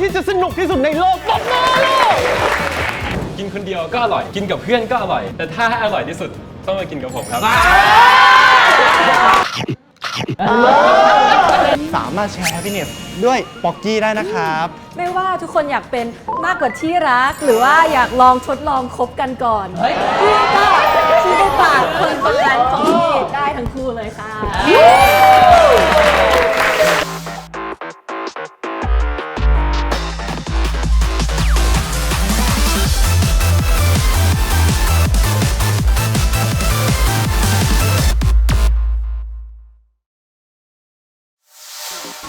ที่จะสนุกที่สุดในโลกตบมือลูกกินคนเดียวก็อร่อย กินกับเพื่อนก็อร่อย แต่ถ้าให้อร่อยที่สุดต้องมากินกับผมครับ สามารถแชร์ happiness ด้วยป๊อกกี้ได้นะครับ ไม่ว่าทุกคนอยากเป็นมากกว่าที่รัก หรือว่าอยากลองทดลองคบกันก่อนพี่ก็ชี้ได้ปากคนประกันของพี่ได้ทั้งคู่เลยค่ะ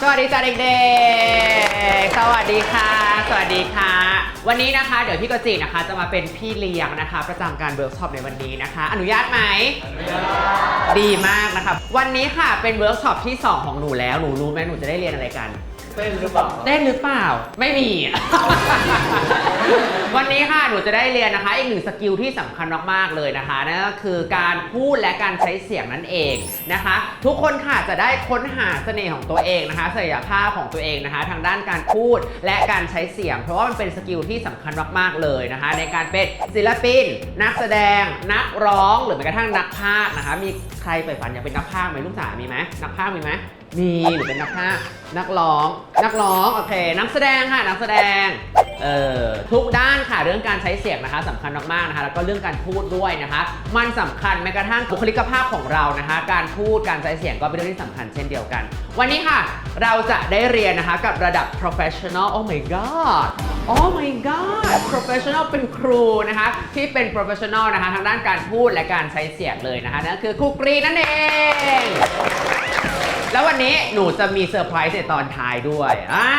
สวัสดีจ้าเด็กๆ สวัสดีค่ะ สวัสดีค่ะ วันนี้นะคะ เดี๋ยวพี่กจินะคะ จะมาเป็นพี่เลี้ยงนะคะ ประจำการเวิร์กช็อปในวันนี้นะคะ อนุญาตไหมอนุญาตดีมากนะคะ วันนี้ค่ะเป็นเวิร์กช็อปที่ 2 ของหนูแล้ว หนูรู้ไหมหนูจะได้เรียนอะไรกัน เต้นหรือเปล่าเต้นหรือเปล่า ไม่มี วันนี้ค่ะหนูจะได้เรียนนะคะอีกหนึ่งสกิลที่สำคัญมากๆเลยนะคะนั่นก็คือการพูดและการใช้เสียงนั่นเองนะคะ ทุกคนค่ะจะได้ค้นหาเสน่ห์ของตัวเองนะคะศักยภาพของตัวเองนะคะ ทางด้านการพูดและการใช้เสียง เพราะว่ามันเป็นสกิลที่สำคัญมากๆเลยนะคะ ในการเป็นศิลปิน นักแสดง นักร้องหรือแม้กระทั่งนักพากย์นะคะ มีใครใฝ่ฝันอยากเป็นนักพากย์ไหมลูกจ๋ามีไหมนักพากย์มีไหม มีหรือเป็นนักพากย์นักร้อง นักร้อง โอเค นักแสดงค่ะ นักแสดง เอ่อทุกด้านค่ะเรื่องการใช้เสียงนะคะสำคัญมากๆนะคะแล้วก็เรื่องการพูดด้วยนะคะ มันสำคัญแม้กระทั่งบุคลิกภาพของเรานะคะ การพูดการใช้เสียงก็เป็นเรื่องที่สำคัญเช่นเดียวกัน วันนี้ค่ะ เราจะได้เรียนนะคะกับระดับ professional oh my god oh my god professional เป็นครูนะคะ ที่เป็น professional นะคะทางด้านการพูดและการใช้เสียงเลยนะคะนั่นคือครูกรีนนั่นเอง แล้ววันนี้หนูจะมีเซอร์ไพรส์ในตอนท้ายด้วยอ่า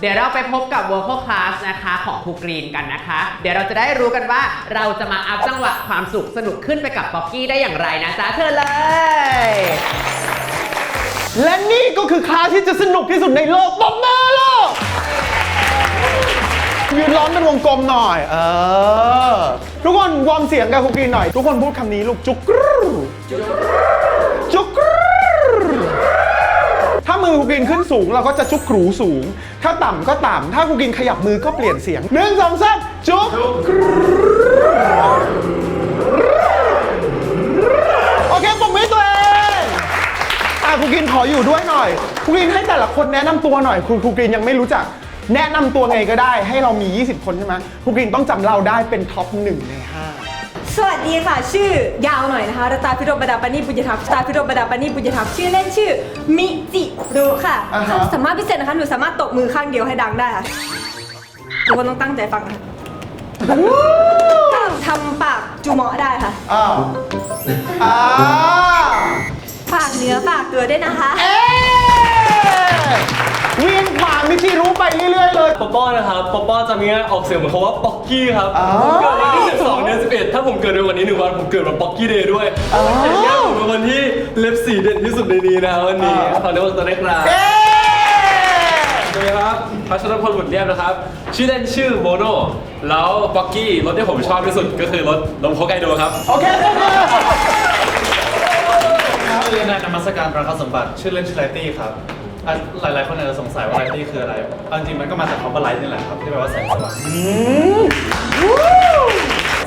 เดี๋ยวเราไปพบกับ vocal class นะคะของครูกรีนกันนะคะ เดี๋ยวเราจะได้รู้กันว่าเราจะมาอัพจังหวะความสุขสนุกขึ้นไปกับป๊อกกี้ได้อย่างไรนะจ๊ะเธอเลย และนี่ก็คือคลาสที่จะสนุกที่สุดในโลกตบมือลูกยืนล้อมเป็นวงกลมหน่อย เออ ทุกคนวอร์มเสียงกับคุกกี้หน่อย ทุกคนพูดคำนี้ลูกจุกกรูจุก ถ้ามือคุกกินขึ้นสูงเราก็จะจุกกรูสูง ถ้าต่ำก็ต่ำถ้าคุกกินขยับมือก็เปลี่ยนเสียงหนึ่งสองสามจุกกรูโอเคปรบมือให้ตัวเองอะครูกรีนขออยู่ด้วยหน่อยครูกรีนให้แต่ละคนแนะนำตัวหน่อยครูครูกรีนยังไม่รู้จัก แนะนำตัวไงก็ได้ ให้เรามี 20 คนใช่ไหมครูกรีนต้องจำเราได้เป็นท็อปหนึ่งในห้า สวัสดีค่ะ ชื่อยาวหน่อยนะคะรัตตาพิโรบดาปานีปุญญทัพรัตตาพิโรบดาปานีปุญญทัพชื่อเล่นชื่อ มิจิรุค่ะอ่าฮะสามารถพิเศษนะคะหนูสามารถตบมือข้างเดียวให้ดังได้ค่ะทุกคนต้องตั้งใจฟังนะคะทำปากจูเหมาะได้ค่ะ อ้าวอ้าวฝากเนื้อฝากตัวด้วยนะคะ เอ๊ะเวียนขวางมิจิรู้ไปเรื่อยๆเลย ป๊อปป้อนะครับป๊อปป้อจะมีการออกเสียงเหมือนคำว่าป๊อกกี้ครับอ๋อ ผมเกิดวันที่12เดือน11 ถ้าผมเกิดในวันนี้หนึ่งวันผมเกิดวันป๊อกกี้เดย์ด้วยอย่างเงี้ยผมเป็นวันที่เล็บสีเด่นที่สุดในนี้นะครับวันนี้ขอเรียกว่าตัวได้ครับเอ๊ะสวัสดีครับพัชรพลบุตรเรียบนะครับ ชื่อเล่นชื่อโมโน แล้วป๊อกกี้รถที่ผมชอบที่สุดก็คือรถลมโคไกโดครับ โอเคปรบมือชื่อเล่นนายนมัสการประคัสมบัติ ชื่อเล่นชื่อไลตี้ครับ อะหลายๆคนอาจจะสงสัยว่าไลตี้คืออะไรเอาจริงๆมันก็มาจากคำว่าไลท์นี่แหละครับที่แปลว่าแสงสว่าง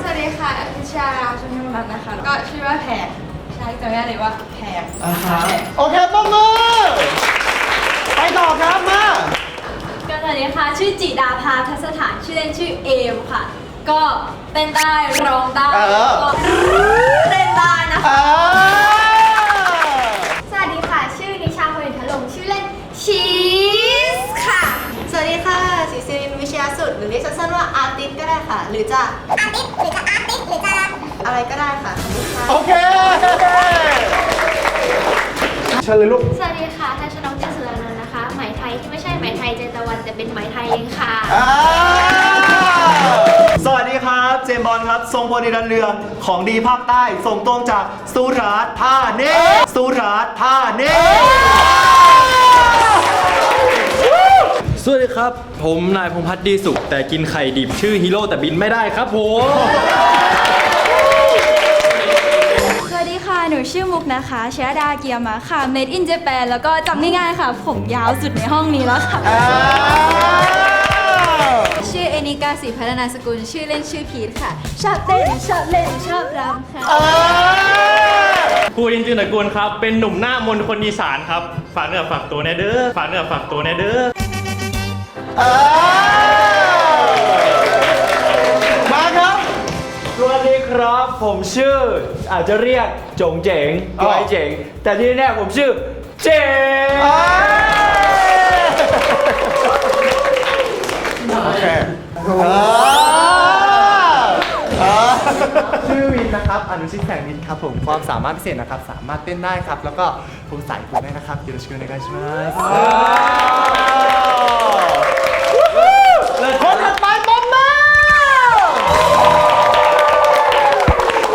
สวัสดีค่ะพิชาชุนยมรัตน์นะคะ ก็ชื่อว่าแพรใช่จำได้เลยว่าแพรโอเคปรบมือไปต่อครับมา ก็สวัสดีค่ะ ชื่อจิดาภาทัศฐาน ชื่อเล่นชื่อเอมค่ะ ก็เต้นได้ร้องได้เออ ก็เต้นได้นะคะอ่า สวัสดีค่ะ ชื่อนิชาพลินทลงค์ชื่อเล่นชีสค่ะ สวัสดีค่ะ ศิศิรินวิชยาสุด หรือเรียกสั้นๆว่าอาร์ติสก็ได้ค่ะ หรือจะอาร์ติสหรือจะอาร์ติสหรือจะอะไรก็ได้ค่ะขอบคุณค่ะ โอเคเชิญเลยลูก สวัสดีค่ะทัชนกเจนสุรนันท์นะคะ ไหมไทยที่ไม่ใช่ไหมไทยเจนตะวันแต่เป็นไหมไทยเองค่ะ อ่าสวัสดีครับ เจมส์บอลครับ ทรงพลนิรันดร์เรืองของดีภาคใต้ส่งตรงจากสุราษฎร์ธานีสุราษฎร์ธานี สวัสดีครับ ผมนายพงษ์พัฒน์ดีสุข แต่กินไข่ดิบชื่อฮีโร่แต่บินไม่ได้ครับผม สวัสดีค่ะ หนูชื่อมุกนะคะชยดาเกียร์มาค่ะ Made in Japan แล้วก็จำง่ายๆค่ะ ผมยาวสุดในห้องนี้แล้วค่ะอ้าวชื่อเอนิกาศรีพัฒนาสกุล ชื่อเล่นชื่อพีทค่ะ ชอบเต้นชอบเล่นชอบรำค่ะเออภูรินทร์จินตระกูลครับ เป็นหนุ่มหน้ามนต์คนอีสานครับ ฝากเนื้อฝากตัวแน่เด้อ ฝากเนื้อฝากตัวแน่เด้อ มาครับ สวัสดีครับผมชื่อ อาจจะเรียกจงเจ๋งอ๋อ ไว้เจ๋ง แต่ที่แน่ผมชื่อเจ๋งโอเคชื่อวินนะครับ อนุชิตแสงวินครับผม ความสามารถพิเศษนะครับ สามารถเต้นได้ครับ แล้วก็ผมใส่ผมได้นะครับยูโรชิโกเนกาชิมับ คนถัดไปบอมมา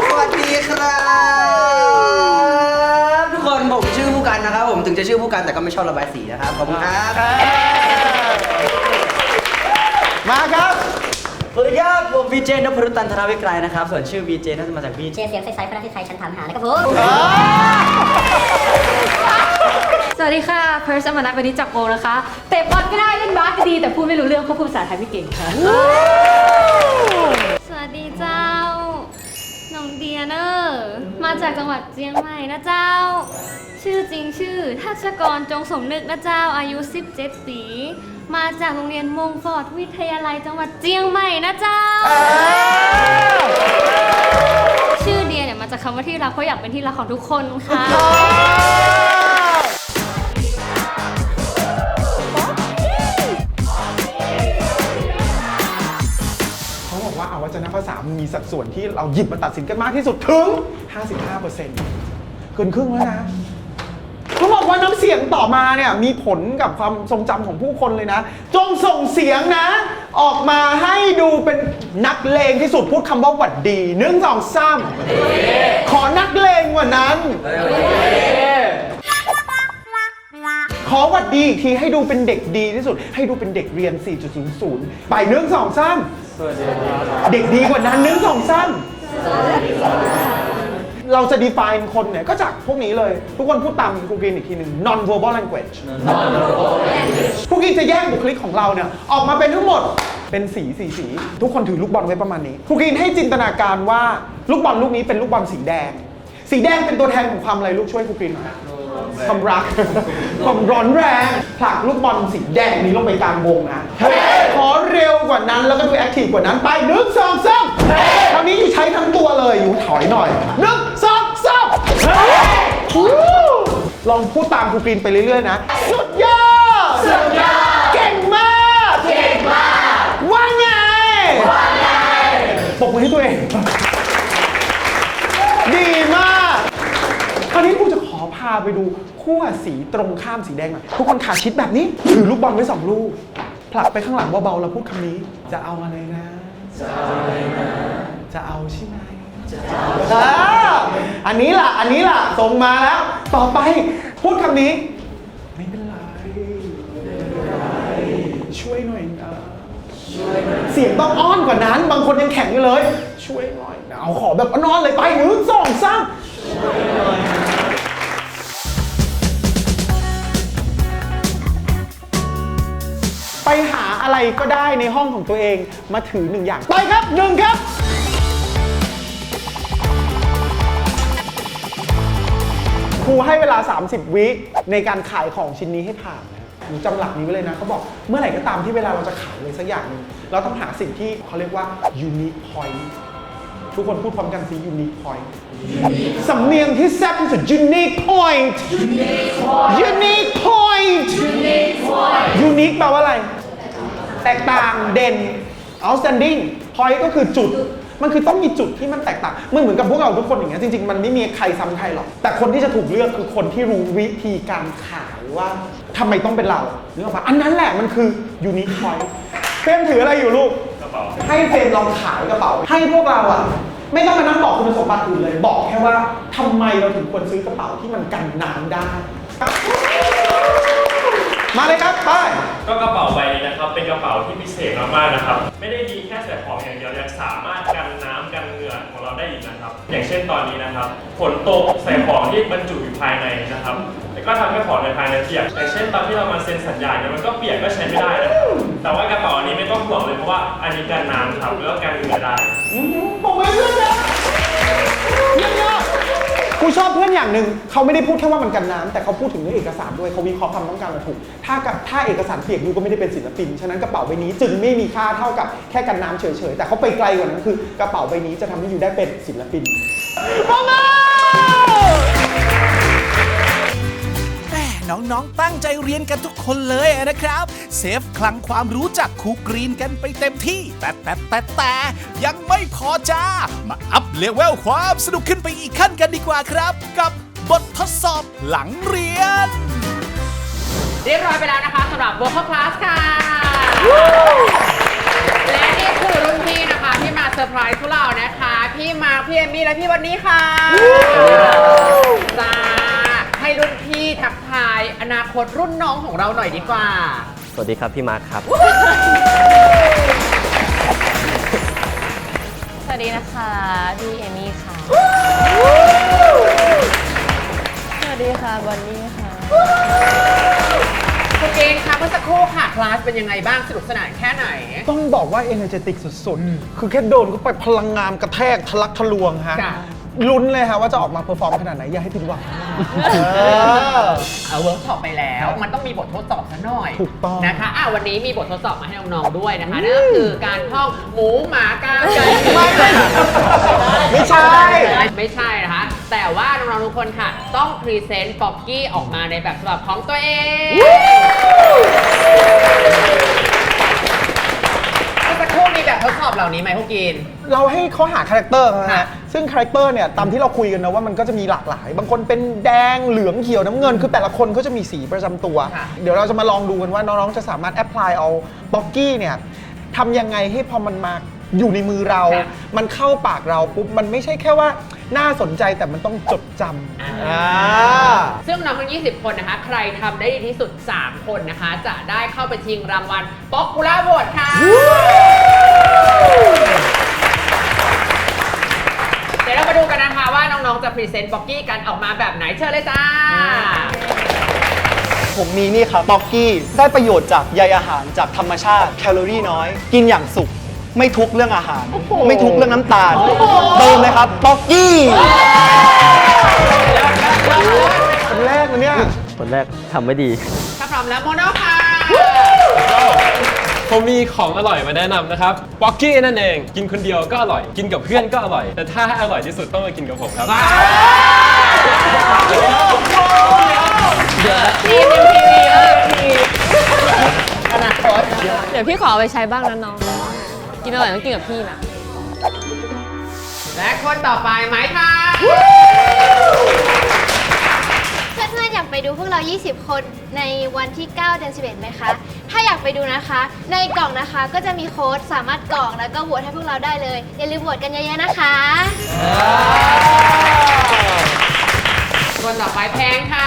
สวัสดีครับทุกคนผมชื่อผู้กันนะครับผมถึงจะชื่อผู้กันแต่ก็ไม่ชอบระบายสีนะครับขอบคุณครับมาครับสวัสดีครับผมวีเจนพรุตันธนาวิกรายนะครับ ส่วนชื่อวีเจน่าจะมาจากวีเชียร์เสียงใสๆพระที่ไทยฉันถามหานะครับผม สวัสดีค่ะ เพิร์สมานักวันนี้จากโกนะคะ เตะบอลก็ได้เล่นบาสก็ดี แต่พูดไม่รู้เรื่องเพราะพูดภาษาไทยไม่เก่งค่ะ สวัสดีเจ้า น้องเดียเนอร์มาจากจังหวัดเจียงใหม่นะเจ้า ชื่อจริงชื่อทัชกรจงสมนึกนะเจ้า อายุ 17 ปี มาจากโรงเรียนมงฟอร์ดวิทยาลัยจังหวัดเจียงใหม่นะเจ้า ชื่อเดียเนี่ยมาจากคำว่าที่รักเพราะอยากเป็นที่รักของทุกคนค่ะ มีสัดส่วนที่เราหยิบมาตัดสินกันมากที่สุดถึง 55%เกินครึ่งแล้วนะเขาบอกว่าน้ำเสียงต่อมาเนี่ยมีผลกับความทรงจำของผู้คนเลยนะ จงส่งเสียงนะ ออกมาให้ดูเป็นนักเลงที่สุดพูดคำว่าหวัดดีหนึ่งสองสามขอนักเลงกว่านั้น อหวัดดีอีกทีให้ดูเป็นเด็กดีที่สุด ให้ดูเป็นเด็กเรียน 4.00 ไปหนึ่งสองสามเด็กดีกว่านั้นหนึ่งสองสามเราจะ define คนเนี่ยก็จากพวกนี้เลย ทุกคนพูดตามครูกรีนอีกทีหนึ่ง non verbal language พวกนี้จะแยกบุคลิกของเราเนี่ย ออกมาเป็นทั้งหมดเป็นสีสีสี ทุกคนถือลูกบอลไว้ประมาณนี้ครูกรีนให้จินตนาการว่าลูกบอลลูกนี้เป็นลูกบอลสีแดง สีแดงเป็นตัวแทนของความอะไรลูกช่วยครูกรีนหน่อย ความรัก ความร้อนแรงผลักลูกบอลสีแดงนี้ลงไปกลางวงนะขอเร็วกว่านั้นแล้วก็ดูแอคทีฟกว่านั้นไปหนึ่งสองสามคราวนี้อยู่ใช้ทั้งตัวเลยอยู่ถอยหน่อยหนึ่งสองสามวู้ลองพูดตามครูกรีนไปเรื่อยๆนะ สุดยอดสุดยอดเก่งมากเก่งมากว่าไงว่าไงปรบมือให้ตัวเองดีมากคราวนี้ครูจะขอ พาไปดูขั้วสีตรงข้ามสีแดงหน่อยทุกคนขาชิดแบบนี้ถือลูกบอลไว้สองลูกผลักไปข้างหลังเบาๆแล้วพูดคำนี้ จะเอาอะไรนะ จะเอาอะไรนะ จะเอาใช่ไหมจะเอาอันนี้ล่ะ อันนี้ล่ะส่งมาแล้ว ต่อไปพูดคำนี้ ไม่เป็นไรไม่เป็นไรช่วยหน่อยนะเสียงต้องอ้อนกว่านั้น บางคนยังแข็งอยู่เลย ช่วยหน่อยนะเอาขอแบบอ้อนเลยไปหนึ่งสองสาม ไปหาอะไรก็ได้ในห้องของตัวเองมาถือหนึ่งอย่าง ไปครับหนึ่งครับ ครูให้เวลา 30 วิในการขายของชิ้นนี้ให้ผ่านนะหนูจำหลักนี้ไว้เลยนะเขาบอกเมื่อไหร่ก็ตามที่เวลาเราจะขายอะไรสักอย่างหนึงเราต้องหาสิ่งที่เขาเรียกว่า unique point ทุกคนพูดพร้อมกันสิ unique point สำเนียงที่แซ่บที่สุด unique point unique point unique แปลว่าอะไร แตกต่างเด่น outstanding point ก็คือจุด มันคือต้องมีจุดที่มันแตกต่างมันเหมือนกับพวกเราทุกคนอย่างเงี้ยจริงๆ มันไม่มีใครซ้ำใครหรอก แต่คนที่จะถูกเลือกคือคนที่รู้วิธีการขายว่าทำไมต้องเป็นเรานึกออกปะอันนั้นแหละมันคือ unique point เฟรมถืออะไรอยู่ลูกกระเป๋าให้เฟรมลองขายกระเป๋า ให้พวกเราอะ ไม่ต้องมานั่งบอกคุณสมบัติอื่นเลย บอกแค่ว่าทำไมเราถึงควรซื้อกระเป๋าที่มันกันน้ำได้มาเลยครับไป ก็กระเป๋าใบนี้นะครับ เป็นกระเป๋าที่พิเศษมากๆนะครับ ไม่ได้ดีแค่ใส่ของอย่างเดียวยังสามารถกันน้ำกันเหงื่อของเราได้อีกนะครับ อย่างเช่นตอนนี้นะครับฝนตกใส่ของที่บรรจุอยู่ภายในนะครับแล้วก็ทำให้ของในภายในเปียกอย่างเช่นตอนที่เรามาเซ็นสัญญาเนี่ยมันก็เปียกก็ใช้ไม่ได้นะครับแต่ว่ากระเป๋าอันนี้ไม่ต้องห่วงเลยเพราะว่าอันนี้กันน้ำครับแล้วก็กันเหงื่อได้ กูชอบเพื่อนอย่างหนึ่งเขาไม่ได้พูดแค่ว่ามันกันน้ำแต่เขาพูดถึงเรื่องเอกสารด้วยเขาวิเคราะห์ความต้องการเราถูก ถ้ากับถ้าเอกสารเปียกยูก็ไม่ได้เป็นศิลปิน ฉะนั้นกระเป๋าใบนี้จึงไม่มีค่าเท่ากับแค่กันน้ำเฉยๆ แต่เขาไปไกลกว่านั้นคือกระเป๋าใบนี้จะทำให้ยูได้เป็นศิลปินพร้อมแล้ น้องๆ ตั้งใจเรียนกันทุกคนเลยนะครับ เซฟคลังความรู้จากครูกรีนกันไปเต็มที่ แต่แต่แต่แต่ยังไม่พอจ้า มาอัพเลเวลความสนุกขึ้นไปอีกขั้นกันดีกว่าครับ กับบททดสอบหลังเรียน เรียบร้อยไปแล้วนะคะสำหรับ vocal class ค่ะ และนี่คือรุ่นพี่นะคะที่มาเซอร์ไพรส์พวกเรานะคะ พี่มาร์คพี่เอมมี่และพี่วันนี้ค่ะจ้าให้รุ่นพี่ทักทายอนา คตรุ่นน้องของเราหน่อยดีกว่า สวัสดีครับพี่มาร์คครับ สวัสดีนะคะพี่เอมี่ค่ะ สวัสดีค่ะบอนนี่ค่ะ คุณเกณฑ์คะเมื่อสักครู่ค่ะคลาสเป็นยังไงบ้างสนุกสนานแค่ไหน ต้องบอกว่า energetic สุดๆ คือแค่โดนก็ไปพลังงานกระแทกทะลักทะลวงฮะ ค่ะ ลุ้นเลยฮะว่าจะออกมาเพอร์ฟอร์มขนาดไหน อย่าให้ผิดหวัง เออเอาเวิร์กช็อปไปแล้ว มันต้องมีบททดสอบซะหน่อยถูกต้องนะคะอะวันนี้มีบททดสอบมาให้น้องๆด้วยนะคะนั่นก็คือการท่องหมูหมากาไก่ไม่ใช่ไม่ใช่นะคะ แต่ว่าน้องๆทุกคนค่ะ ต้องพรีเซนต์ป๊อกกี้ออกมาในแบบฉบับของตัวเองเมื่อสักครู่มีแบบทดสอบเหล่านี้ไหมพวกกิน เราให้เขาหาคาแรคเตอร์นะค่ะฮะ ซึ่งคาแรคเตอร์เนี่ยตามที่เราคุยกันนะว่ามันก็จะมีหลากหลาย บางคนเป็นแดงเหลืองเขียวน้ำเงิน คือแต่ละคนก็จะมีสีประจำตัว ค่ะ เดี๋ยวเราจะมาลองดูกันว่าน้องๆจะสามารถแอพพลายเอาบ็อกกี้เนี่ยทำยังไงให้พอมันมาอยู่ในมือเรามันเข้าปากเราปุ๊บมันไม่ใช่แค่ว่าน่าสนใจแต่มันต้องจดจำอ่า ซึ่งน้องทั้ง 20 คนนะคะ ใครทำได้ดีที่สุด 3 คนนะคะ จะได้เข้าไปชิงรางวัลป๊อก u ูล่าโหวตค่ะ เดี๋ยวเรามาดูกันนะคะว่าน้องๆจะพรีเซนต์บ็อกกี้กันออกมาแบบไหนเชิญเลยจ้า ผมมีนี่ครับบ็อกกี้ได้ประโยชน์จากใยอาหารจากธรรมชาติแคลอรี่น้อย กินอย่างสุข ไม่ทุกข์เรื่องอาหาร ไม่ทุกข์เรื่องน้ำตาลเติมเลยครับบ็อกกี้คนแรกเลยเนี่ยคนแรกทำไม่ดี ถ้าพร้อมแล้วโมโนค่ะ ผมมีของอร่อยมาแนะนำนะครับป๊อกกี้นั่นเอง กินคนเดียวก็อร่อย กินกับเพื่อนก็อร่อย แต่ถ้าให้อร่อยที่สุดต้องมากินกับผมครับทีมทีวีเลยทีมอนาคตเดี๋ยวพี่ขอเอาไปใช้บ้างนะน้อง กินอร่อยต้องกินกับพี่นะ และคนต่อไปไหมค่ะเพื่อนๆอยากไปดูพวกเรา 20 คนในวันที่ 9 เดือน11ไหมคะ ถ้าอยากไปดูนะคะ ในกล่องนะคะก็จะมีโค้ดสามารถกรอกแล้วก็โหวตให้พวกเราได้เลย อย่าลืมโหวตกันเยอะๆนะคะ คนต่อไปแพงค่ะ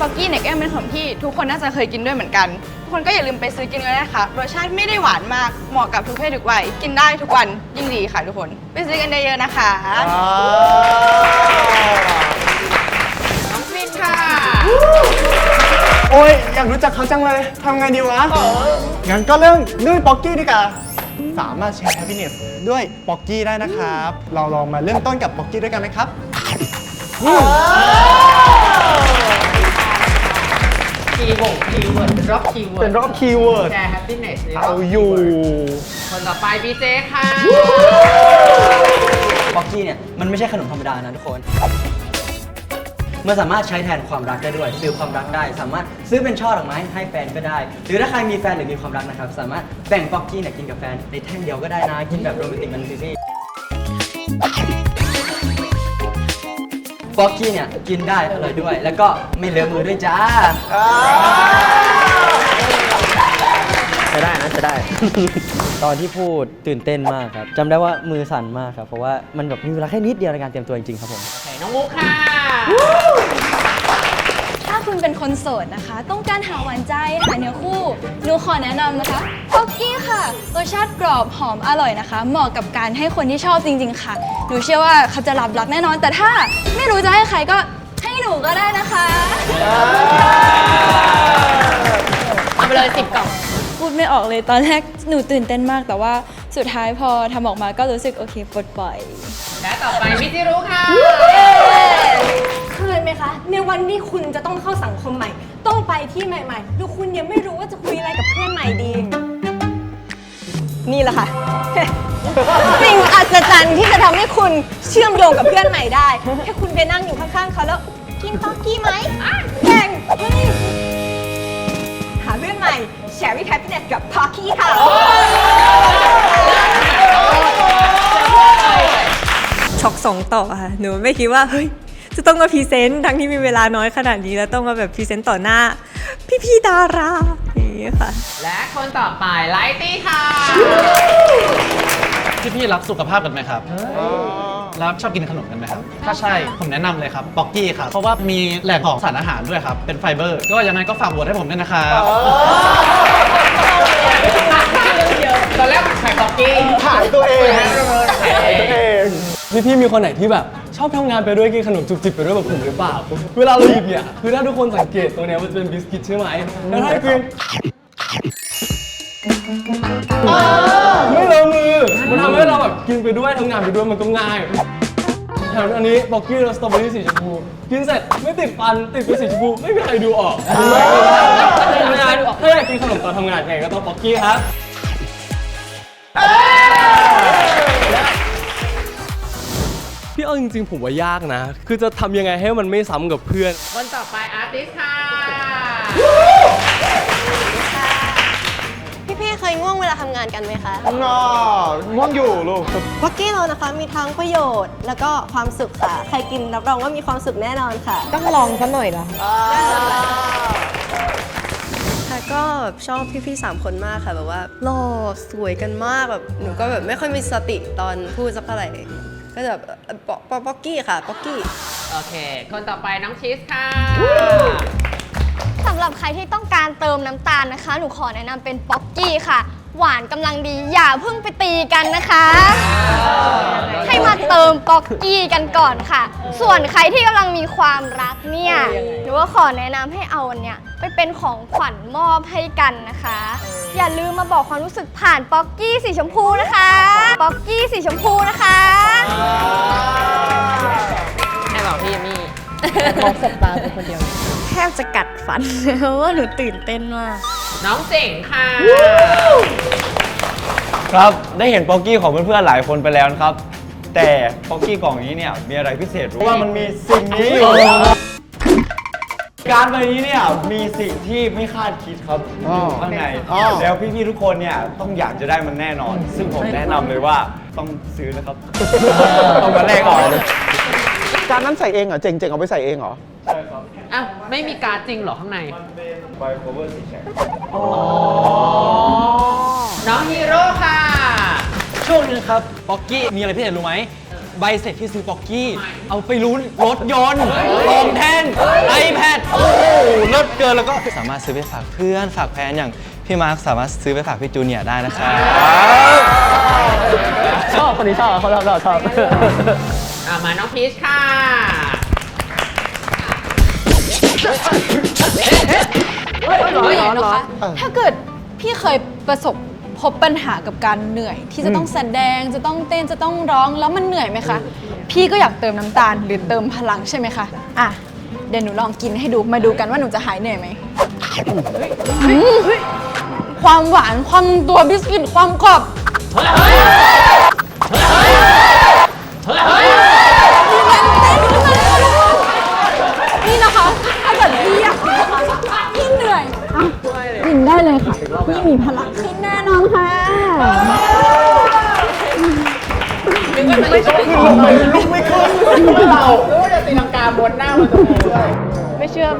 ป๊อกกี้เนี่ยก็ยังเป็นขนมที่ทุกคนน่าจะเคยกินด้วยเหมือนกัน ทุกคนก็อย่าลืมไปซื้อกินกันนะคะรสชาติไม่ได้หวานมากเหมาะกับทุกเพศทุกวัยกินได้ทุกวันยิ่งดีค่ะทุกคน ไปซื้อกันเยอะๆนะคะน้อง โอ้ยอยากรู้จักเขาจังเลยทำไงดีวะ งั้นก็เริ่มด้วยป๊อกกี้ดีกว่าสามารถแชร์ happiness ด้วยป๊อกกี้ได้นะครับ เราลองมาเริ่มต้นกับป๊อกกี้ด้วยกันไหมครับคีย์เวิร์ดคีย์เวิร์ดเป็นรอบคีย์เวิร์ดเป็นรอบคีย์เวิร์ดแชร์ happiness ในรเอาอบอยู่ คนต่อไปบีเจค่ะบ็อกกี้เนี่ย มันไม่ใช่ขนมธรรมดานะทุกคน มันสามารถใช้แทนความรักได้ด้วยซื้อความรักได้ สามารถซื้อเป็นช่อดอกไม้ให้แฟนก็ได้ หรือถ้าใครมีแฟนหรือมีความรักนะครับ สามารถแบ่งฟอกกี้เนี่ยกินกับแฟนในแท่งเดียวก็ได้นะกินแบบโรแมนติกมันซีซี่บ็อกกี้เนี่ยกินได้อร่อยด้วย แล้วก็ไม่เลอะมือด้วยจ้า จะได้นะจะได้ ตอนที่พูดตื่นเต้นมากครับจำได้ว่ามือสั่นมากครับเพราะว่ามันแบบมีเวลาแค่นิดเดียวในการเตรียมตัวจริงๆครับผมน้องมุกค่ะถ้าคุณคุณเป็นคนโสดนะคะ ต้องการหาหวานใจหาเนื้อคู่หนูขอแนะนำนะคะป๊อกกี้ค่ะรสชาติกรอบหอมอร่อยนะคะ เหมาะกับการให้คนที่ชอบจริง ๆ ค่ะหนูเชื่อว่าเขาจะรับรักแน่นอน แต่ถ้าไม่รู้จะให้ใครก็ให้หนูก็ได้นะคะ เอาไปเลยสิบกล่อง พูดไม่ออกเลยตอนแรกหนูตื่นเต้นมาก แต่ว่าสุดท้ายพอทำออกมาก็รู้สึกโอเคปลดปล่อย และต่อไปพี่จิรุค่ะ เคยไหมคะ ในวันที่คุณจะต้องเข้าสังคมใหม่ ต้องไปที่ใหม่ๆแล้วคุณยังไม่รู้ว่าจะคุยอะไรกับเพื่อนใหม่ดี นี่แหละค่ะ สิ่งอัศจรรย์ที่จะทำให้คุณเชื่อมโยงกับเพื่อนใหม่ได้ แค่คุณไปนั่งอยู่ข้างๆเขาแล้วกินป๊อกกี้ไหมอะแข่ กับพอกกี้ค่ะ ช็อกสองต่อค่ะ หนูไม่คิดว่า เฮ้ย จะต้องมาพรีเซนต์ทั้งที่มีเวลาน้อยขนาดนี้ แล้วต้องมาแบบพรีเซนต์ต่อหน้า พี่ๆดาราอย่างนี้ค่ะ และคนต่อไปไลตี้ค่ะ พี่พี่ๆรักสุขภาพกันไหมครับ แล้วชอบกินขนมกันไหมครับ ถ้าใช่ผมแนะนำเลยครับบ็อกกี้ครับ เพราะว่ามีแหล่งของสารอาหารด้วยครับ เป็นไฟเบอร์ ก็ยังไงก็ฝากโหวตให้ผมด้วยนะครับ ตอนแรกขายป๊อกกี้ขายตัวเองขายตัวเอง พี่พี่ๆมีคนไหนที่แบบ ชอบทำงานไปด้วยกินขนมจุบจิบไปด้วยแบบผมหรือเปล่า เวลาเราหยิบเนี่ยคือถ้าทุกคนสังเกตตัวเนี้ยมันจะเป็นบิสกิตใช่ไหมแล้วถ้ากิน ไม่เลอะมือ มันทำให้เราแบบกินไปด้วยทำงานไปด้วยมันก็ง่ายแถมอันนี้บอกกี้รสสตรอเบอรี่สีชมพู กินเสร็จไม่ติดฟันติดเป็นสีชมพูไม่มีใครดูออกทำงานถ้าอยากกินขนมตอนทำงานไงก็ต้องบอกกี้ครับพี่เอาจริงๆ ผมว่ายากนะ คือจะทำยังไงให้มันไม่ซ้ำกับเพื่อนคนต่อไปอาร์ติสค่ะ ง่วงเวลาทำงานกันไหมคะงอง่วงอยู่ลูก พ็อกกี้เรานะคะมีทั้งประโยชน์ แล้วก็ความสุขค่ะ ใครกินรับรองว่ามีความสุขแน่นอนค่ะ ต้องลองสักหน่อยละค่ะก็แบบชอบพี่ๆสามคนมากค่ะ แบบว่าหล่อสวยกันมากแบบหนูก็แบบไม่ค่อยมีสติตอนพูดสักเท่าไหร่ ก็จะแบบเอ่อป๊อกป๊อกป๊อกกี้ค่ะป๊อกกี้ โอเค คนต่อไปน้องชีสค่ะสำหรับใครที่ต้องการเติมน้ำตาลนะคะ หนูขอแนะนำเป็นป๊อกกี้ค่ะ หวานกำลังดี อย่าเพิ่งไปตีกันนะคะ ให้มาเติมป๊อกกี้กันก่อนค่ะ ส่วนใครที่กำลังมีความรักเนี่ยหนูก็ขอแนะนำให้เอาอันเนี้ยไปเป็นของขวัญมอบให้กันนะคะ อย่าลืมมาบอกความรู้สึกผ่านป๊อกกี้สีชมพูนะคะป๊อกกี้สีชมพูนะคะให้บอกพี่มี่มองสบตาเป็นคนเดียวแทบจะกัดฟันเพราะว่าหนูตื่นเต้นมาก น้องเจ๋งค่ะ ครับ ได้เห็นป๊อกกี้ของเพื่อนๆหลายคนไปแล้วนะครับ แต่ป๊อกกี้กล่องนี้เนี่ยมีอะไรพิเศษรู้ว่ามันมีสิ่งนี้อยู่การดใบนี้เนี่ยมีสิ่งที่ไม่คาดคิดครับอยู่ข้างในอ๋อแล้วพี่ๆทุกคนเนี่ยต้องอยากจะได้มันแน่นอน ซึ่งผมแนะนำเลยว่าต้องซื้อนะครับต้องมาแลกออกเลยการนั้นใส่เองเหรอ เจ๋งๆเอาไปใส่เองเหรออ้าว ไม่มีการ์ดจริงเหรอข้างในใบโคเวอร์สีแข็งน้องฮีโร่ค่ะ ช่วงนึงครับป๊อกกี้มีอะไรพิเศษรู้ไหมใบเสร็จที่ซื้อป๊อกกี้ เอาไปลุ้นรถยนต์ทองแท่งไอแพดโอ้โหเลิศเกินแล้วก็สามารถซื้อไปฝากเพื่อนฝากแฟนอย่างพี่มาร์คสามารถซื้อไปฝากพี่จูเนียร์ได้นะครับชอบคนนี้ชอบเขาชอบชอบชอบอ่ามาน้องพีชค่ะ เฮ้ยนะคะถ้าเกิดพี่เคยประสบพบปัญหากับการเหนื่อย ที่จะต้องแสดงจะต้องเต้นจะต้องร้องแล้วมันเหนื่อยไหมคะ พี่ก็อยากเติมน้ำตาลหรือเติมพลังใช่ไหมคะอะเดี๋ยวหนูลองกินให้ดูมาดูกันว่าหนูจะหายเหนื่อยไหมอืมความหวานความตัวบิสกิตความกรอบ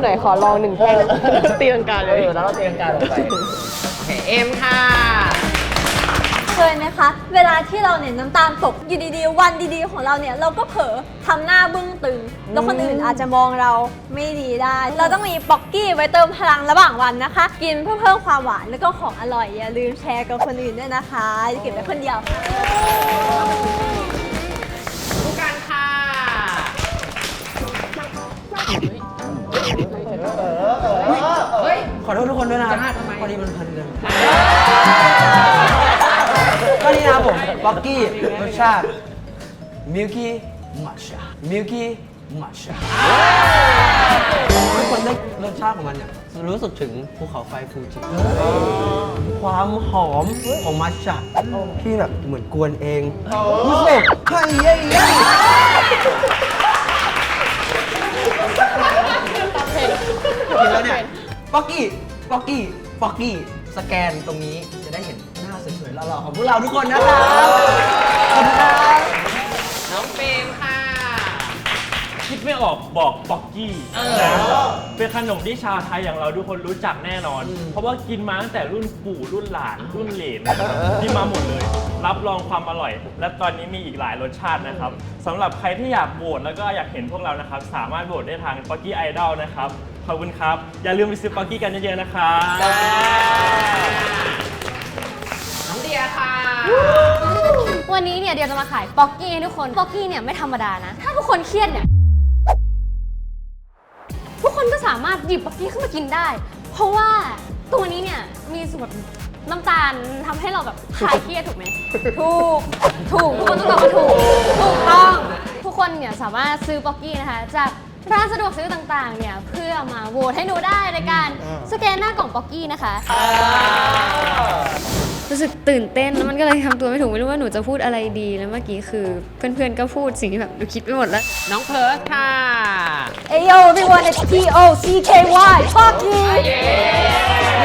ไม่เชื่อมหน่อยขอลองหนึ่งแท่งตีลังกาเลยแล้วเราตีลังกาลงไปโอเคเอ็มค่ะเคยไหมคะ เวลาที่เราเนี่ยน้ำตาลตกอยู่ดีๆ วันดีๆ ของเราเนี่ยเราก็เผลอทำหน้าบึ้งตึง แล้วคนอื่นอาจจะมองเราไม่ดีได้ เราต้องมีป๊อกกี้ไว้เติมพลังระหว่างวันนะคะ กินเพื่อเพิ่มความหวานแล้วก็ของอร่อยอย่าลืมแชร์กับคนอื่นด้วยนะคะอย่าเก็บไว้คนเดียว เฮ้ย ขอโทษทุกคนด้วยนะครับพอดีมันเพลินเกินก็นี่นะครับผมบ็อกกี้รสชาติ milky matcha milky matcha ทุกคนได้รสชาติของมันเนี่ยรู้สึกถึงภูเขาไฟฟูจิความหอมของมัทฉะที่แบบเหมือนกวนเองรู้สึกเฮ้ยเย้เย้ กินแล้วเนี่ยป๊อกกี้ป๊อกกี้ป๊อกกี้สแกนตรงนี้จะได้เห็นหน้าสวยๆหล่อๆของพวกเราทุกคนนะครับขอบคุณครับ น้องเฟรมค่ะคิด ไม่ออกบอกป๊อกกี้เออนะเป็นขนมที่ชาวไทยอย่างเราทุกคนรู้จักแน่นอน เพราะว่ากินมาตั้งแต่รุ่นปู่รุ่นหลานรุ่นเหลนที่มาหมดเลย รับรองความอร่อย และตอนนี้มีอีกหลายรสชาตินะครับสำหรับใครที่อยากโหวตแล้วก็อยากเห็นพวกเรานะครับ สามารถโหวตได้ทางป๊อกกี้ไอดอลนะครับขอบคุณครับ อย่าลืมไปซื้อป๊อกกี้กันเยอะๆนะครับน้องเดียค่ะ วันนี้เนี่ยเดี๋ยวจะมาขายป๊อกกี้ให้ทุกคน ป๊อกกี้เนี่ยไม่ธรรมดานะ ถ้าทุกคนเครียดเนี่ยทุก คนก็สามารถหยิบป๊อกกี้ขึ้นมากินได้ เพราะว่าตัวนี้เนี่ยมีส่วนแบบน้ำตาลทำให้เราแบบคลายเครียดถูกไหม ถูก ถูก ทุกคนต้องตอบว่าถูก ถูกต้อง ทุกคนเนี่ยสามารถซื้อป๊อกกี้นะคะ จากร้านสะดวกซื้อต่างๆ เนี่ยเพื่อมาโหวตให้หนูได้ในการสแกนหน้ากล่องป๊อกกี้นะคะ รู้สึกตื่นเต้นแล้วมันก็เลยทำตัวไม่ถูกไม่รู้ว่าหนูจะพูดอะไรดีแล้วเมื่อกี้คือเพื่อนๆก็พูดสิ่งที่แบบหนูคิดไปหมดแล้ว น้องเพิร์สค่ะ Ayo everyone it's P O C K Y Pocky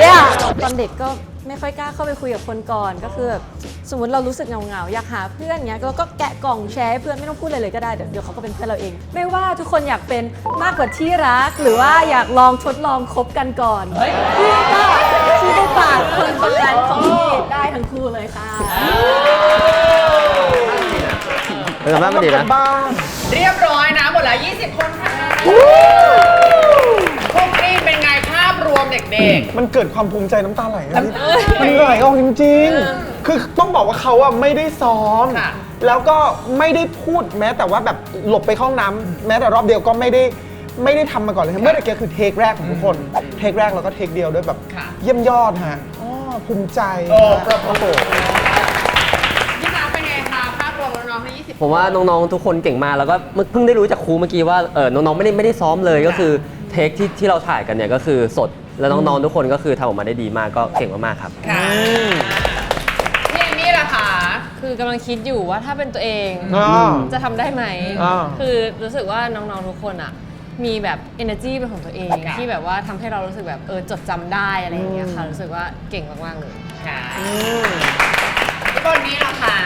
yeah ตอนเด็กก็ไม่ค่อยกล้าเข้าไปคุยกับคนก่อนก็คือแบบสมมติเรารู้สึกเงาๆ อยากหาเพื่อนเงี้ยก็ก็แกะกล่องแชร์ให้เพื่อนไม่ต้องพูดเลยเลยก็ได้เดี๋ยวเดี๋ยวเขาก็เป็นเพื่อนเราเอง ไม่ว่าทุกคนอยากเป็นมากกว่าที่รัก หรือว่าอยากลองทดลองคบกันก่อนพี่ก็ ชี้ได้ปากคนคนนั้นของพี่ได้ทั้งคู่เลยค่ะ เออแม่มันดีนะ เรียบร้อยนะหมดแล้ว 20 คนค่ะพวกนี้เป็นไงภาพรวมเด็กมันเกิดความภูมิใจน้ำตาไหลอะมันไหลออกจริงๆ คือต้องบอกว่าเขาอะไม่ได้ซ้อม แล้วก็ไม่ได้พูดแม้แต่ว่าแบบหลบไปเข้าห้องน้ำแม้แต่รอบเดียวก็ไม่ได้ ไม่ได้ทำมาก่อนเลยเมื่อตะกี้คือเทคแรกของทุกคน เทคแรกแล้วก็เทคเดียวด้วยแบบเยี่ยมยอดฮะอ๋อภูมิใจโอ้โหๆพี่น้ำเป็นไงคะภาพรวมน้องๆทั้ง20 ผมว่าน้องๆ ทุกคนเก่งมากแล้วก็เพิ่งได้รู้จากครูเมื่อกี้ว่าเออน้องๆ ไม่ได้ไม่ได้ซ้อมเลยก็คือเทคที่ที่เราถ่ายกันเนี่ยก็คือสดแล้วน้องๆ ทุกคนก็คือทำออกมาได้ดีมากก็เก่งมากๆ ครับ ค่ะพี่เอมี่ล่ะคะคือกำลังคิดอยู่ว่าถ้าเป็นตัวเองอ่าจะทำได้ไหม อ่า คือรู้สึกว่าน้องๆทุกคนอะ มีแบบ energy เป็นของตัวเองที่แบบว่าทำให้เรารู้สึกแบบเออจดจำได้อะไรอย่างเงี้ยค่ะรู้สึกว่าเก่งมากๆเลย ค่ะพี่บนนี้ล่ะคะ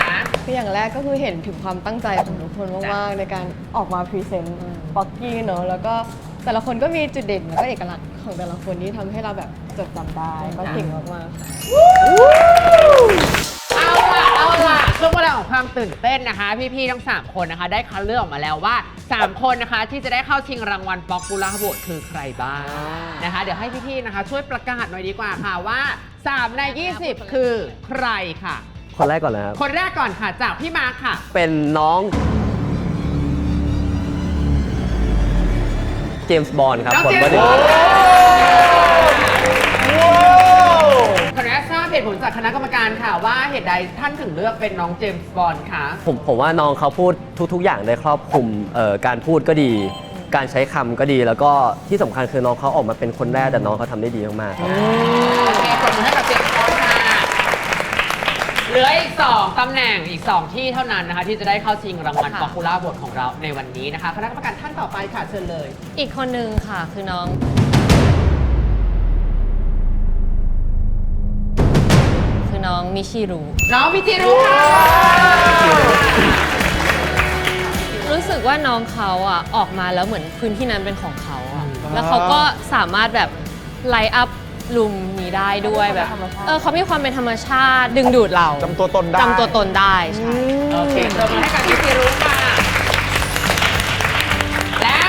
คืออย่างแรกก็คือเห็นถึงความตั้งใจของทุกคนมาก ๆ ในการออกมาพรีเซนต์ป๊อกกี้เนอะแล้วก็แต่ละคนก็มีจุดเด่นแล้วก็เอกลักษณ์ของแต่ละคนที่ทำให้เราแบบจดจำได้ก็เก่งมาก ๆ ค่ะเช่วงเวลาของความตื่นเต้นนะคะ พี่ๆทั้ง 3 คนนะคะ ได้คัดเลือกออกมาแล้วว่า 3 คนนะคะ ที่จะได้เข้าชิงรางวัลป๊อกปูล่าโหวตคือใครบ้างนะคะ เดี๋ยวให้พี่ๆนะคะ ช่วยประกาศหน่อยดีกว่าค่ะว่า 3 ใน 20 คือใครค่ะ คนแรกก่อนเลยครับ คนแรกก่อนค่ะจากพี่มาร์คค่ะ เป็นน้องเจมส์บอลครับน้องคนเจมเบอส์ร์หนึ่ง เหตุผลจากคณะกรรมการค่ะว่าเหตุใดท่านถึงเลือกเป็นน้องเจมส์บอลคะผมผมว่าน้องเขาพูดทุก ๆ อย่างได้ครอบคลุมเอ่อการพูดก็ดี การใช้คำก็ดีแล้วก็ที่สำคัญคือน้องเขาออกมาเป็นคนแรกแต่น้องเขาทำได้ดีมากๆครับ โอเคปรบมือให้กับเจมส์บอลค่ะเหลืออีก2ตำแหน่งอีก2ที่เท่านั้นนะคะ ที่จะได้เข้าชิงรางวัลค่ะ ป๊อปปูล่าบทของเราในวันนี้นะคะคณะกรรมการท่านต่อไปค่ะเชิญเลย อีกคนนึงค่ะคือน้อง น้องมิชิรุน้องพิจิรุค่ะรู้สึกว่าน้องเขาอะออกมาแล้วเหมือนพื้นที่นั้นเป็นของเขาอะแล้วเขาก็สามารถแบบไลอัพลุมนี้ได้ด้วยแบบเออเขามีความเป็นธรรมชาติดึงดูดเราจำตัวตนได้จำตัวตนได้ใช่โอเคตบมือให้กับพี่พีรุ้งค่ะและ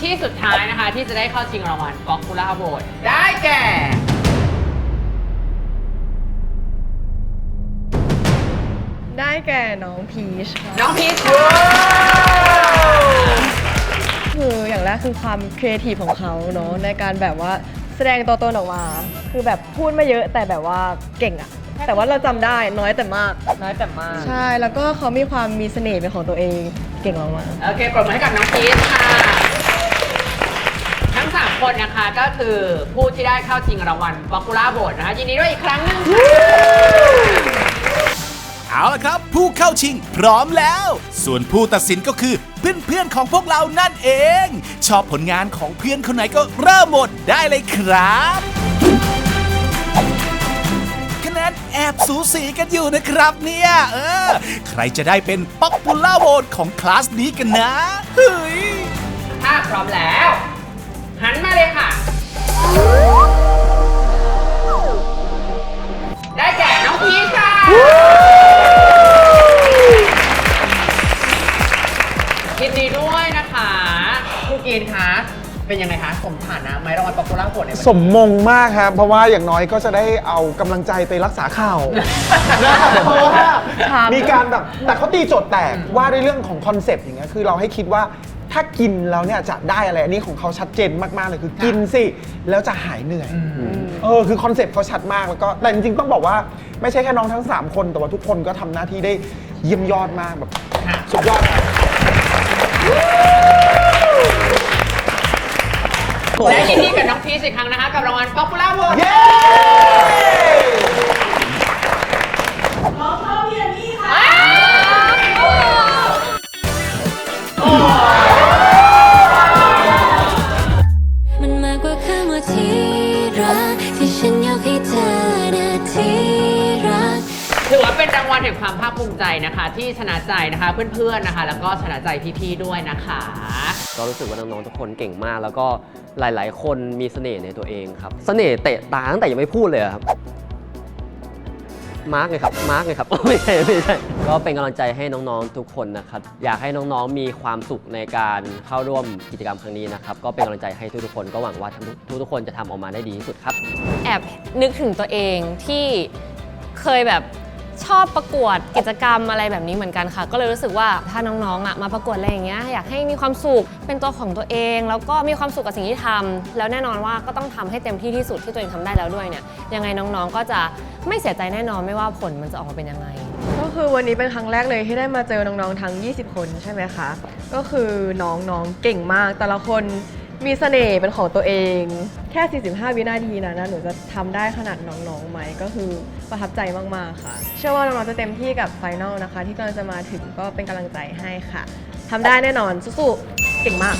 ที่สุดท้ายนะคะที่จะได้เข้าชิงรางวัล Popular Vote ได้แก่ ได้แก่น้องพีชค่ะน้องพีชค่ะคืออย่างแรกคือความครีเอทีฟของเขาเนาะในการแบบว่าแสดงตัวตนออกมา คือแบบพูดไม่เยอะแต่แบบว่าเก่งอะแต่ว่าเราจำได้น้อยแต่มาก น้อยแต่มาก ใช่แล้วก็เขามีความมีเสน่ห์เป็นของตัวเองเก่งมากๆโอเคปรบมือให้กับน้องพีชค่ะ ทั้ง 3 คนนะคะก็คือผู้ที่ได้เข้าชิงรางวัล Popular Vote นะคะยินดีด้วยอีกครั้งหนึงค่ะ เอาละครับ ผู้เข้าชิงพร้อมแล้ว ส่วนผู้ตัดสินก็คือเพื่อนๆของพวกเรานั่นเอง ชอบผลงานของเพื่อนคนไหนก็เริ่มหมดได้เลยครับคะแนนแอบสูสีกันอยู่นะครับเนี่ย เออ ใครจะได้เป็นป๊อปปูล่าโหวตของคลาสนี้กันนะเฮ้ยถ้าพร้อมแล้ว หันมาเลยค่ะ ได้แก่น้องพีชค่ะ ดีด้วยนะคะครูกินคะเป็นยังไงคะสมฐานะไหมรางวัลป๊อปปูล่าโหวตในวันสนี้มมงมากครับ เพราะว่าอย่างน้อยก็จะได้เอากำลังใจไปรักษาข่าวนะครับเพราะว่ามีการแบบแต่เขาตีโจทย์แตกว่าด้วยเรื่องของคอนเซปต์อย่างเงี้ยคือเราให้คิดว่าถ้ากินแล้วเนี่ยจะได้อะไรอันนี้ของเขาชัดเจนมากๆเลยคือกินสิ แล้วจะหายเหนื่อยเออคือคอนเซปต์เขาชัดมากแล้วก็แต่จริงๆต้องบอกว่าไม่ใช่แค่น้องทั้ง 3 คนแต่ว่าทุกคนก็ทำหน้าที่ได้เยี่ยมยอดมากแบบสุดยอดครับ และยินดีกับน้องพีชอีกครั้งนะคะ กับรางวัล Popular Vote เย้ แห่งความภาคภูมิใจนะคะ ที่ชนะใจนะคะเพื่อนๆนะคะ แล้วก็ชนะใจพี่ๆด้วยนะคะ ก็รู้สึกว่าน้องๆทุกคนเก่งมาก แล้วก็หลาย ๆ คนมีเสน่ห์ในตัวเองครับ เสน่ห์เตะตาตั้งแต่ยังไม่พูดเลยอะครับมาร์กไงครับ มาร์กไงครับ ไม่ใช่ไม่ใช่ ก็เป็นกำลังใจให้น้องๆทุกคนนะครับ อยากให้น้องๆมีความสุขในการเข้าร่วมกิจกรรมครั้งนี้นะครับ ก็เป็นกำลังใจให้ทุกๆคนก็หวังว่าทุกทุกๆคนจะทำออกมาได้ดีที่สุดครับ แอบนึกถึงตัวเองที่เคยแบบ ชอบประกวดกิจกรรมอะไรแบบนี้เหมือนกันค่ะ ก็เลยรู้สึกว่าถ้าน้องๆอะมาประกวดอะไรอย่างเงี้ยอยากให้มีความสุขเป็นตัวของตัวเอง แล้วก็มีความสุขกับสิ่งที่ทำแล้วแน่นอนว่าก็ต้องทำให้เต็มที่ที่สุดที่ตัวเองทำได้แล้วด้วยเนี่ยยังไงน้องๆก็จะไม่เสียใจแน่นอนไม่ว่าผลมันจะออกมาเป็นยังไง ก็คือวันนี้เป็นครั้งแรกเลยที่ได้มาเจอน้องๆทั้ง 20 คนใช่ไหมคะ ก็คือน้องๆเก่งมาก แต่ละคน มีเสน่ห์เป็นของตัวเอง แค่ 45 วินาทีนะนะหนูจะทำได้ขนาดน้องๆไหมก็คือประทับใจมากๆค่ะ เชื่อว่าน้องๆจะเต็มที่กับไฟนอลนะคะ ที่กำลังจะมาถึงก็เป็นกำลังใจให้ค่ะทำได้แน่นอนสู้ๆเก่งมาก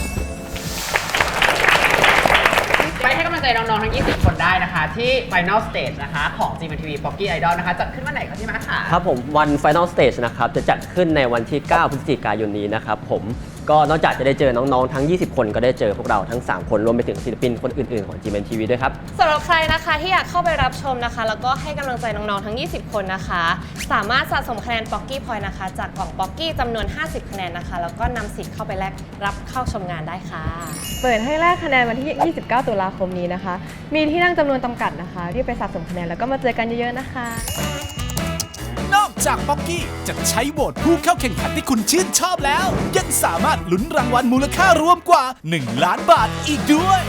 ไปให้กำลังใจน้องๆ ทั้ง 20 คนได้นะคะ ที่ Final Stage นะคะ ของ GMTV Pocky Idol นะคะ จัดขึ้นวันไหนคะพี่มาร์คค่ะ ครับผมวัน Final Stage นะครับ จะจัดขึ้นในวันที่ 9 พฤศจิกายนนี้นะครับผม ก็นอกจากจะได้เจอน้องๆ ทั้ง 20 คนก็ได้เจอพวกเราทั้ง 3 คนรวมไปถึงศิลปินคนอื่นๆ ของ GMTV ด้วยครับ สำหรับใครนะคะที่อยากเข้าไปรับชมนะคะ แล้วก็ให้กำลังใจน้องๆ ทั้ง 20 คนนะคะ สามารถสะสมคะแนนป๊อกกี้พอยนะคะ จากกล่องป๊อกกี้จำนวน 50 คะแนนนะคะ แล้วก็นำสิทธิ์เข้าไปแลกรับเข้าชมงานได้ค่ะ เปิดให้แลกคะแนนวันที่ 29 ตุลาคมนี้นะคะ มีที่นั่งจำนวนจำกัดนะคะ รีบไปสะสมคะแนนแล้วก็มาเจอกันเยอะๆ นะคะนอก จากป๊อกกี้จะใช้โหวตผู้เข้าแข่งขันที่คุณชื่นชอบแล้ว ยังสามารถลุ้นรางวัลมูลค่ารวมกว่า 1 ล้านบาทอีกด้วย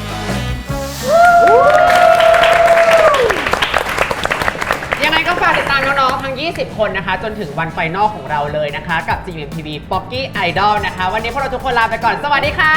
ยังไงก็ฝากติดตามน้องๆทั้ง 20 คนนะคะ จนถึงวันไฟนอลของเราเลยนะคะ กับ GMTV Pocky Idol นะคะ วันนี้พวกเราทุกคนลาไปก่อน สวัสดีค่ะ